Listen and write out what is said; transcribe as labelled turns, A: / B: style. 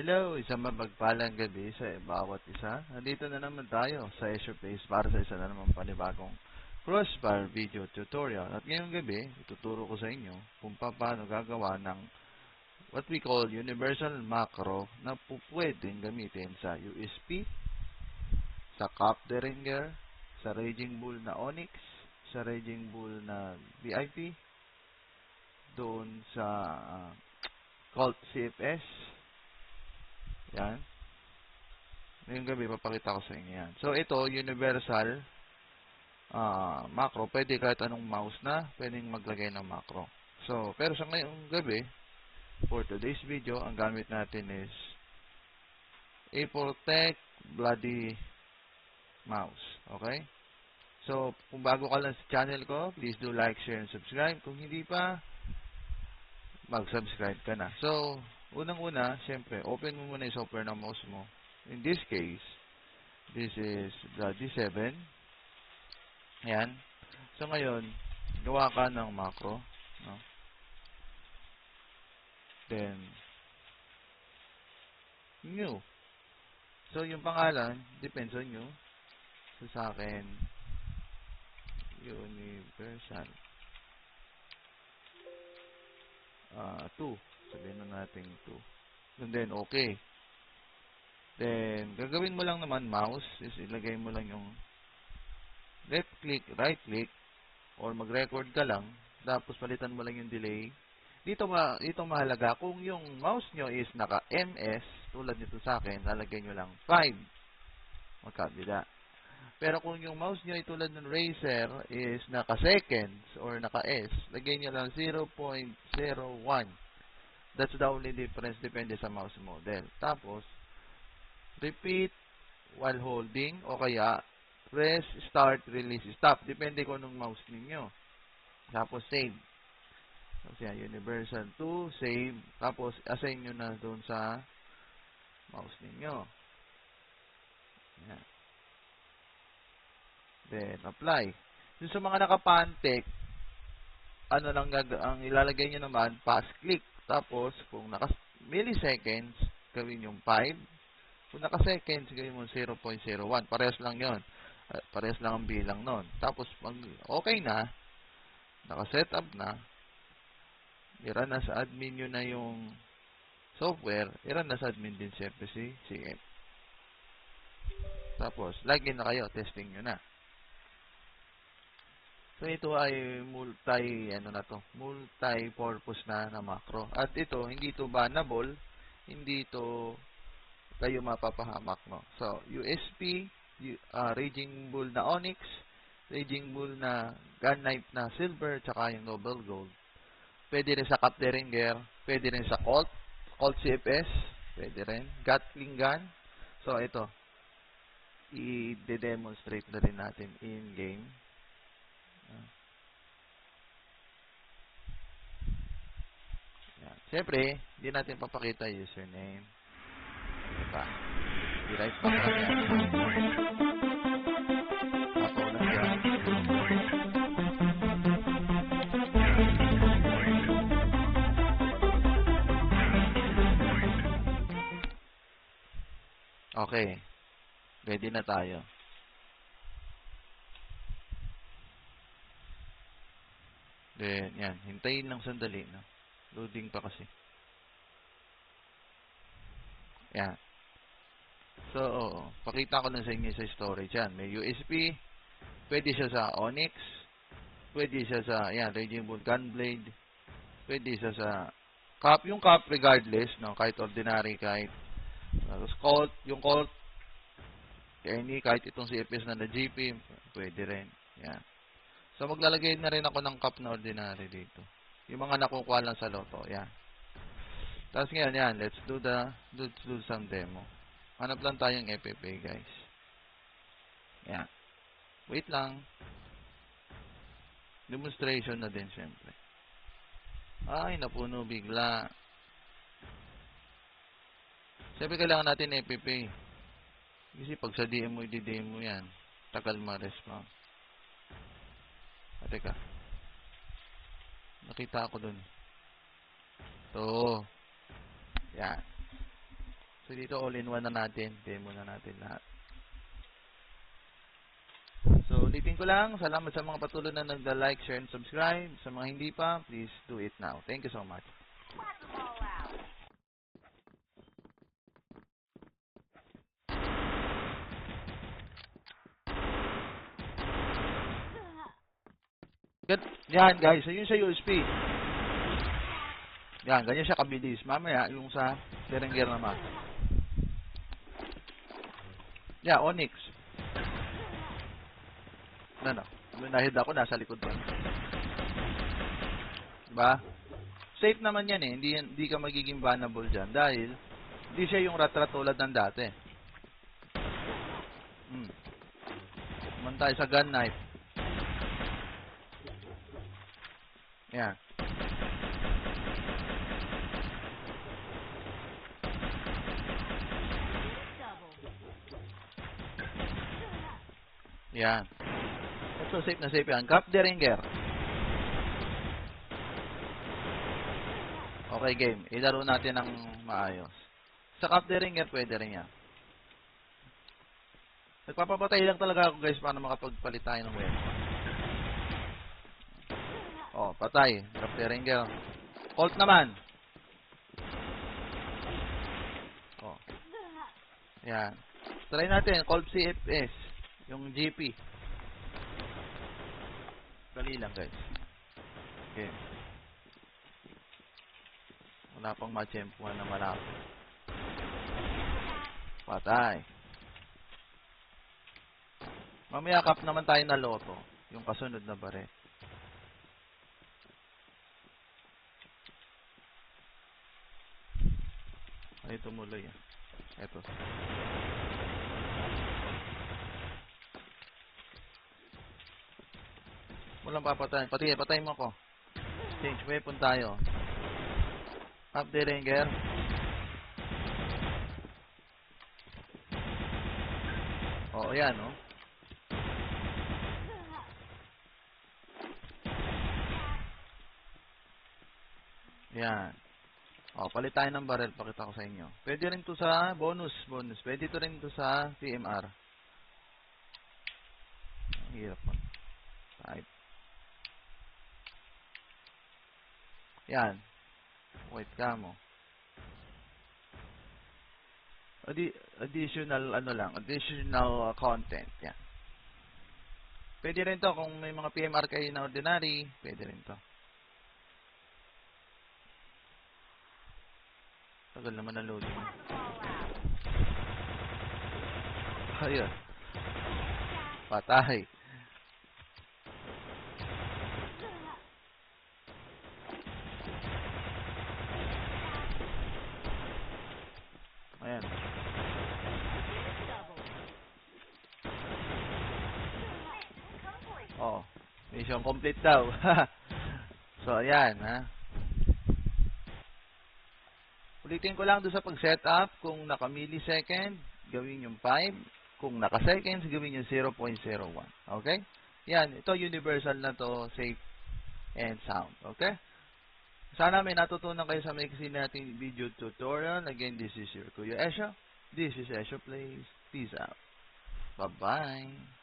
A: Hello, isang mapagpalang gabi sa bawat isa. Nandito na naman tayo sa Azure Place para sa isa na naman panibagong crossbar video tutorial. At ngayong gabi, ituturo ko sa inyo kung paano gagawa ng what we call universal macro na po pwedeng gamitin sa USB, sa Cup Deringer, sa Raging Bull na Onyx, sa Raging Bull na VIP, doon sa uh, Colt CFS, yan. Ngayong gabi, papakita ko sa inyo yan. So, ito, universal uh, macro. Pwede kahit anong mouse na, pwedeng maglagay ng macro. So, pero sa ngayong gabi, for today's video, ang gamit natin is A4Tech Bloody Mouse. Okay? So, kung bago ka lang sa channel ko, please do like, share, and subscribe. Kung hindi pa, mag-subscribe ka na. So, Unang-una, siyempre, open mo muna yung software ng mouse mo. In this case, this is the D7. Ayan. So, ngayon, gawa ka ng macro. No? Then, new. So, yung pangalan, depends on you. So, sa akin, universal. Uh, 2. Sabihin na natin 2. And then, okay. Then, gagawin mo lang naman mouse is ilagay mo lang yung left click, right click, or mag-record ka lang, tapos palitan mo lang yung delay. Dito, ma dito mahalaga, kung yung mouse nyo is naka-MS, tulad nito sa akin, lalagay nyo lang 5. Magkabila. Pero kung yung mouse nyo ay tulad ng Razer is naka-seconds or naka-S, lagay nyo lang 0.01. That's the only difference depende sa mouse model. Tapos, repeat while holding o kaya press start, release, stop. Depende kung anong mouse ninyo. Tapos, save. Tapos yan, universal 2, save. Tapos, assign nyo na doon sa mouse ninyo. Yan. Then, apply. Yung sa mga nakapantek, ano lang ang ilalagay nyo naman, pass click. Tapos, kung naka milliseconds, gawin yung 5. Kung naka-seconds, gawin mo 0.01. Parehas lang yon. Uh, parehas lang ang bilang nun. Tapos, pag okay na, naka-set up na, ira na sa admin nyo na yung software, ira na sa admin din siyempre si CM. Tapos, login na kayo, testing nyo na. So ito ay multi ano na to, multi-purpose na na macro. At ito hindi to bannable, hindi to kayo mapapahamak no. So USB, uh, Raging Bull na Onyx, Raging Bull na gun knife na silver tsaka yung Noble Gold. Pwede rin sa Cap Deringer, pwede rin sa Colt, Colt CFS, pwede rin Gatling gun. So ito i-demonstrate na rin natin in game. Yan. Siyempre, hindi natin papakita username. Diba? Ako lang yan. Okay. Ready na tayo. Then, yan. Hintayin lang sandali. No? Loading pa kasi. Yan. So, oo. Pakita ko na sa inyo sa storage. Yan. May USB. Pwede siya sa Onyx. Pwede siya sa, yan, Raging Bull Gunblade. Pwede siya sa cup. Yung cup, regardless, no? kahit ordinary, kahit tapos Colt, yung Colt, any, kahit itong CFS na na GP, pwede rin. Yan. So, maglalagay na rin ako ng cup na ordinary dito. Yung mga nakukuha lang sa loto. Yan. Tapos ngayon, yan. Let's do the, let's do some demo. Hanap lang tayong FFA, guys. Yan. Wait lang. Demonstration na din, syempre. Ay, napuno bigla. Siyempre, kailangan natin FFA. Kasi pag sa DM mo, i-DM yan. Tagal ma-respond. Ah, teka. Nakita ako dun. So, yan. So, dito all-in-one na natin. Demo na natin lahat. So, ulitin ko lang. Salamat sa mga patuloy na nagda-like, share, and subscribe. Sa mga hindi pa, please do it now. Thank you so much. Yan, guys. Yun sa USP. Yan, ganyan siya kabilis. Mamaya, yung sa Berenger naman. Yeah, Onyx. Ano, no? Nahid ako, nasa likod ko. Diba? Safe naman yan eh. Hindi, hindi ka magiging vulnerable dyan. Dahil, hindi siya yung rat-rat tulad ng dati. Hmm. Naman tayo sa gun knife. Yan. Yan. Ito, safe na safe yan. Cap de Ringer. Okay, game. Ilaro natin ng maayos. Sa Cap de Ringer, pwede rin yan. Nagpapapatay lang talaga ako guys para makapagpalit tayo ng weapon. Oh, patay. De Ringer. Colt naman. Oh. Yan. Try natin. Colt CFS. Yung GP. Dali lang guys. Okay. Wala pang machempuan na malapit. Patay. Mamaya kap naman tayo na loto. Yung kasunod na bare. Ay, tumuloy. Eto. Walang papatayin. Pati, patayin mo ko. Change weapon tayo. Up the ringer. Oo, yan, oh. Yan. O, palit tayo ng barrel. Pakita ko sa inyo. Pwede rin to sa bonus. Bonus. Pwede to rin to sa. Ang hirap mo. Type. Yan. Wait ka mo. Addi additional ano lang, additional uh, content. Yan. Pwede rin to kung may mga PMR kayo na ordinary, pwede rin to. Tagal naman ang loading. Ayun. Patay. Ayan. Oh, mission complete daw. so, ayan, ha. Ulitin ko lang doon sa pag-setup, kung naka-millisecond, gawin yung 5. Kung naka-seconds, gawin yung 0.01. Okay? Yan, ito universal na to, safe and sound. Okay? Sana may natutunan kayo sa maiksi nating video tutorial. Again, this is your Kuya Esha. This is Esha Plays. Peace out. Bye-bye.